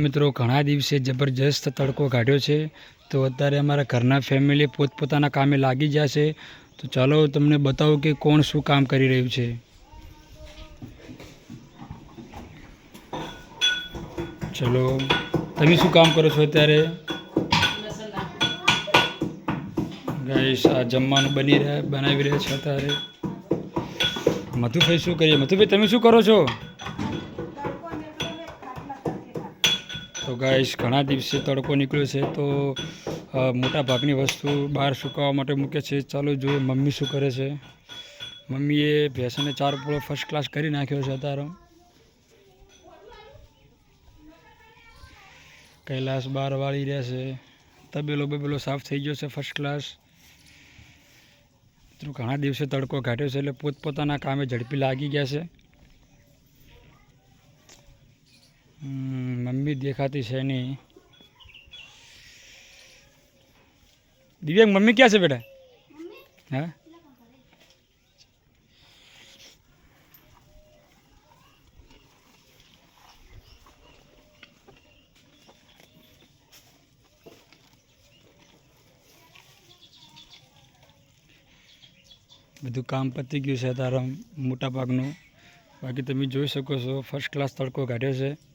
મિત્રો, ઘણા દિવસે જબરજસ્ત તડકો કાઢ્યો છે. તો અત્યારે અમારા ઘરના ફેમિલી પોતપોતાના કામે લાગી ગયા છે તો ચાલો તમને બતાવું કે કોણ શું કામ કરી રહ્યું છે. ચલો, તમે શું કામ કરો છો અત્યારે? ગાઈશ આ જમવાનું બની રહ્યા, બનાવી રહ્યા છે અત્યારે. મધુભાઈ, શું કરીએ? મધુભાઈ, તમે શું કરો છો? તો ગાઈશ ઘણા દિવસે તડકો નીકળ્યો છે તો મોટા ભાગની વસ્તુ બહાર સુકાવવા માટે મૂકે છે. ચાલો જોઈએ મમ્મી શું કરે છે. મમ્મીએ ભેંસને ચાર પૂળો ફર્સ્ટ ક્લાસ કરી નાખ્યો છે અત્યારે. કૈલાસ બહાર વાળી રહ્યા છે. તબેલો બબેલો સાફ થઈ ગયો છે ફર્સ્ટ ક્લાસ ઘણા દિવસે તડકો ઘાટ્યો છે એટલે પોતપોતાના કામે ઝડપી લાગી ગયા છે. મમ્મી દેખાતી છે નહીં. દિવ્યાંગ મમ્મી ક્યાં છે બેટા? હા? બધું કામ પતી ગયું છે તારા મોટા ભાગનું બાકી તમે જોઈ શકો છો ફર્સ્ટ ક્લાસ તડકો કાઢ્યો છે.